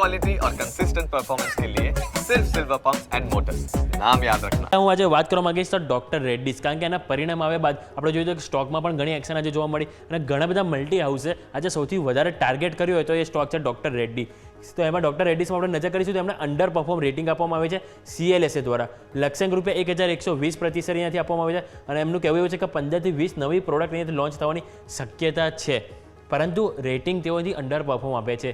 Quality और consistent performance के लिए सिर्फ सिल्वर पंप्स एंड मोटर्स नाम याद रखना હું આજે વાત કરવા માંગીશ તો ડોક્ટર રેડ્ડીસ કારણ કે એના પરિણામ આવ્યા બાદ આપણે જોયું તો કે સ્ટોકમાં પણ ઘણી એક્શન આજે જોવા મળી અને ઘણા બધા મલ્ટી હાઉસે આજે સૌથી વધારે ટાર્ગેટ કર્યું હોય તો એ સ્ટોક છે ડોક્ટર રેડ્ડી તો એમાં ડોક્ટર રેડ્ડીસમાં આપણે નજર કરીશું તો એમને અંડર પરફોર્મ રેટિંગ આપવામાં આવે છે સીએલએસએ દ્વારા લક્ષ્યાંક રૂપિયા એક હજાર એકસો વીસ પ્રતિશત અહીંયાથી આપવામાં આવે છે અને એમનું કહેવું એવું છે કે પંદરથી વીસ નવી પ્રોડક્ટ અહીંયાથી લોન્ચ થવાની શક્યતા છે પરંતુ રેટિંગ તેઓથી અંડર પરફોર્મ આપે છે.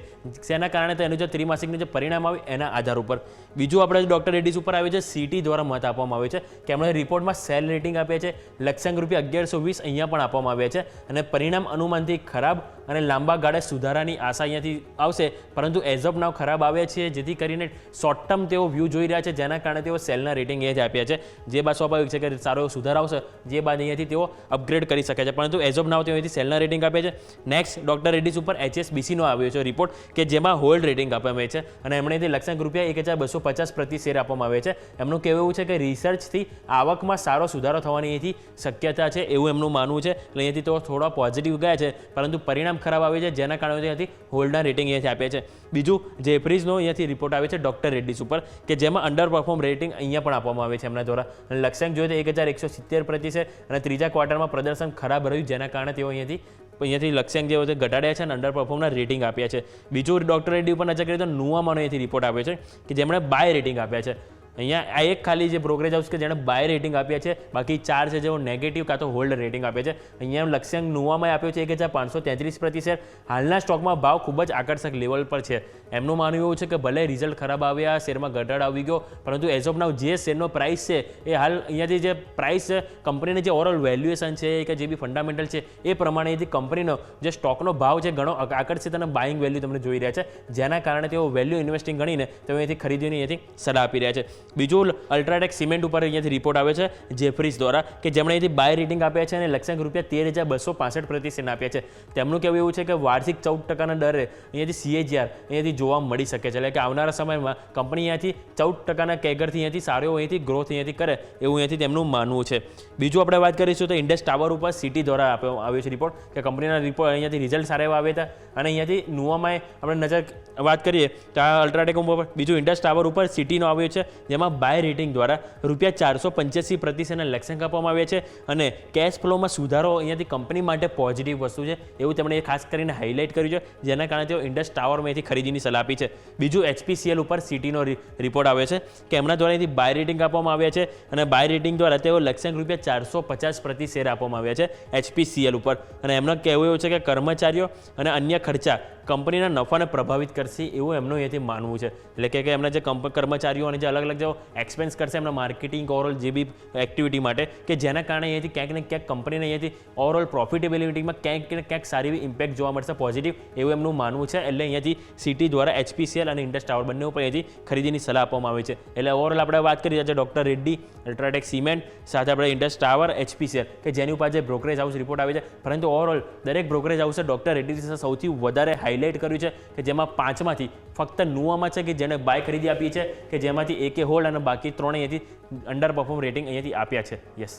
જેના કારણે તેનું જે ત્રિમાસિકનું જે પરિણામ આવે એના આધાર ઉપર. બીજું આપણે ડૉક્ટર રેડ્ડીસ ઉપર આવે છે સીટી દ્વારા મત આપવામાં આવે છે. કે એમણે રિપોર્ટમાં સેલ રેટિંગ આપે છે લક્ષ્યાંક રૂપિયા અગિયારસો વીસ અહીંયા પણ આપવામાં આવે છે. અને પરિણામ અનુમાનથી ખરાબ અને લાંબા ગાળે સુધારાની આશા અહીંયાથી આવશે. પરંતુ એઝ ઓફ નાવ ખરાબ આવે છે, જેથી કરીને શોર્ટ ટર્મ તેઓ વ્યૂ જોઈ રહ્યા છે, જેના કારણે તેઓ સેલના રેટિંગ એ જ આપ્યા છે. જે બાદ સ્વાભાવિક છે કે સારો સુધાર આવશે, જે બાદ અહીંયાથી તેઓ અપગ્રેડ કરી શકે છે. પરંતુ એઝ ઓફ નાવ તેઓ અહીંથી સેલના રેટિંગ આપે છે. નેક્સ્ટ ડોક્ટર રેડ્ડીસ ઉપર એચએસબીસીનો આવ્યો છે રિપોર્ટ કે જેમાં હોલ્ડ રેટિંગ આપવામાં આવે છે. અને એમણે તે લક્ષાંક રૂપિયા એક હજાર બસો પચાસ પ્રતિ શેર આપવામાં આવે છે. એમનું કહેવું એવું છે કે રિસર્ચથી આવકમાં સારો સુધારો થવાની અહીંથી શક્યતા છે એવું એમનું માનવું છે. એટલે અહીંયાથી તેઓ થોડા પોઝિટિવ ગયા છે. પરંતુ પરિણામ ખરાબ આવી છે, જેના કારણે અહીંયાથી હોલ્ડના રેટિંગ અહીંયાથી આપે છે. બીજું જેફરીઝનો અહીંયાથી રિપોર્ટ આવે છે ડોક્ટર રેડ્ડીસ ઉપર, કે જેમાં અંડર પરફોર્મ રેટિંગ અહીંયા પણ આપવામાં આવે છે એમના દ્વારા. અને લક્ષ્યાંક જોઈએ તો એક હજાર એકસો સિત્તેર પ્રતિ છે, અને ત્રીજા ક્વાર્ટરમાં પ્રદર્શન ખરાબ રહ્યું, જેના કારણે તેઓ અહીંયાથી અહીંયાથી લક્ષ્યાંક જેવો છે ઘટાડ્યા છે અને અંડર પરફોર્મના રેટિંગ આપ્યા છે. બીજું ડોક્ટર રેડ્ડી ઉપર નજર કરીએ તો નુવામાનો અહીંયાથી રિપોર્ટ આપ્યો છે, કે જેમણે બાય રેટિંગ આપ્યા છે. અહીંયા આ એક ખાલી જે બ્રોકરેજ હાઉસ કે જેણે બાય રેટિંગ આપ્યા છે, બાકી ચાર છે જેઓ નેગેટિવ કાં તો હોલ્ડ રેટિંગ આપ્યા છે. અહીંયા લક્ષ્યાંક નુવામાં આપ્યો છે એક હજાર પાંચસો તેત્રીસ પ્રતિ શેર હાલના સ્ટોકમાં ભાવ ખૂબ જ આકર્ષક લેવલ પર છે. એમનું માનવું એવું છે કે ભલે રિઝલ્ટ ખરાબ આવ્યા, શેરમાં ઘટાડો આવી ગયો, પરંતુ એઝ ઓફ નાવ જે શેરનો પ્રાઇસ છે, એ હાલ અહીંયાથી જે પ્રાઇસ છે કંપનીની જે ઓવરઓલ વેલ્યુએશન છે કે જે બી ફંડામેન્ટલ છે, એ પ્રમાણે જે કંપનીનો જે સ્ટોકનો ભાવ છે ઘણો આકર્ષિત અને બાઇંગ વેલ્યુ તમને જોઈ રહ્યા છે. જેના કારણે તેઓ વેલ્યુ ઇન્વેસ્ટિંગ ગણીને તેઓ અહીંથી ખરીદીની અહીંથી સલાહ આપી રહ્યા છે. બીજું અલ્ટ્રાટેક સિમેન્ટ ઉપર અહીંયાથી રિપોર્ટ આવે છે જેફરીસ દ્વારા કે જેમણે અહીંથી બાય રેટિંગ આપ્યા છે અને લક્ષ્યાંક રૂપિયા તેર હજાર બસો પાસઠ પ્રતિશત આપ્યા છે. તેમનું કહેવું એવું છે કે વાર્ષિક ચૌદ ટકાના દરે અહીંયાથી સીએજીઆર અહીંયાથી જોવા મળી શકે છે. એટલે કે આવનારા સમયમાં કંપની અહીંયાથી ચૌદ ટકાના કેગરથી અહીંયાથી સારો એવો અહીંયાથી ગ્રોથ અહીંયાથી કરે એવું અહીંયાથી તેમનું માનવું છે. બીજું આપણે વાત કરીશું તો ઇન્ડસ ટાવર ઉપર સિટી દ્વારા આવ્યો છે રિપોર્ટ કે કંપનીના રિપોર્ટ અહીંયાથી રિઝલ્ટ સારા એવા આવ્યા હતા. અને અહીંયાથી નુવામાં આપણે નજર વાત કરીએ તો આ અલ્ટ્રાટેક ઉપર બીજું ઇન્ડસ ટાવર ઉપર સિટીનો આવ્યો છે. જેમાં બાય રેટિંગ દ્વારા રૂપિયા ચારસો પંચ્યાસી પ્રતિશતના લક્ષ્યાંક આપવામાં આવ્યા છે અને કેશ ફ્લોમાં સુધારો અહીંયાથી કંપની માટે પોઝિટિવ વસ્તુ છે. એવું તેમણે ખાસ કરીને હાઇલાઇટ કર્યું છે, જેના કારણે તેઓ ઇન્ડસ ટાવરમાંથી ખરીદીની સલાહ આપી છે. બીજું એચપીસીએલ ઉપર સિટીનો રિપોર્ટ આવ્યો છે, કે એમના દ્વારા અહીંથી બાય રેટિંગ આપવામાં આવ્યા છે અને બાય રેટિંગ દ્વારા તેઓ લક્ષ્યાંક રૂપિયા ચારસો પચાસ પ્રતિ શેર આપવામાં આવ્યા છે એચપીસીએલ ઉપર. અને એમનો કહેવું એવું છે કે કર્મચારીઓ અને અન્ય ખર્ચા કંપનીના નફાને પ્રભાવિત કરશે એવું એમનું અહીંયાથી માનવું છે. એટલે કે એમના જે કર્મચારીઓ અને જે અલગ અલગ જે એક્સપેન્સ કરશે એમના માર્કેટિંગ ઓવરઓલ જે બી એક્ટિવિટી માટે, કે જેના કારણે અહીંયાથી ક્યાંક ને ક્યાંક કંપનીને અહીંયાથી ઓવરઓલ પ્રોફિટેબિલિટીમાં ક્યાંક ને ક્યાંક સારી એવી ઇમ્પેક્ટ જોવા મળશે પોઝિટિવ એવું એમનું માનવું છે. એટલે અહીંયાથી સિટી દ્વારા એચપીસીએલ અને ઇન્ડસ ટાવર બંને ઉપર અહીંયાથી ખરીદીની સલાહ આપવામાં આવી છે. એટલે ઓવરઓલ આપણે વાત કરીએ છે ડોક્ટર રેડ્ડી અલ્ટ્રાટેક સિમેન્ટ સાથે આપણે ઇન્ડસ ટાવર એચપીસીએલ કે જેની ઉપર જે બ્રોકરેજ હાઉસ રિપોર્ટ આવે છે. પરંતુ ઓવરઓલ દરેક બ્રોકરેજ હાઉસે ડૉક્ટર રેડ્ડી સૌથી વધારે હાઇલાઇટ કર્યું છે કે જેમાં પાંચમાંથી ફક્ત નુવામાં છે કે જેણે બાય ખરીદી આપી છે કે જેમાંથી એકે હોલ્ડ અને બાકી ત્રણે અહીંયાથી અંડર પરફોર્મ રેટિંગ અહીંયાથી આપ્યા છે. યસ